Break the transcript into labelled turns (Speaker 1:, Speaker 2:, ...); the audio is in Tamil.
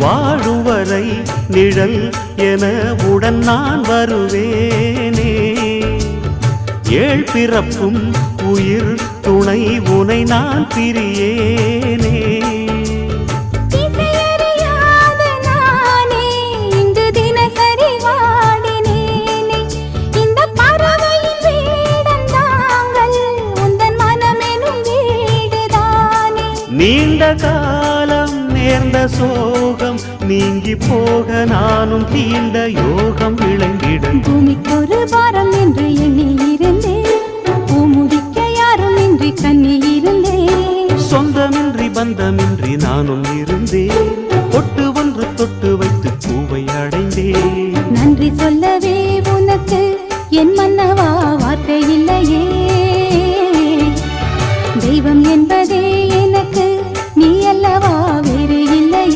Speaker 1: வாழுவரை நிழல் என உடன் நான் வருவேனே. ஏழ் பிறப்பும் உயிர் துணை உனை நான்
Speaker 2: பிரியே.
Speaker 1: நீண்ட காலம் நேர்ந்த சோகம் நீங்கி போக நானும் தீண்ட யோகம் விளங்கிட
Speaker 2: பூமிக்கொரு பாரம் என்று எண்ணி இருந்தேன் பூமுடிக்க யாரும் இன்றி கண்ணி இருந்தேன்
Speaker 1: சொந்தமின்றி பந்தமின்றி நானும் இருந்தேன் பொட்டு ஒன்று தொட்டு வைத்து பூவை அடைந்தேன்
Speaker 2: நன்றி சொல்லவே உனக்கு என் மன்னவ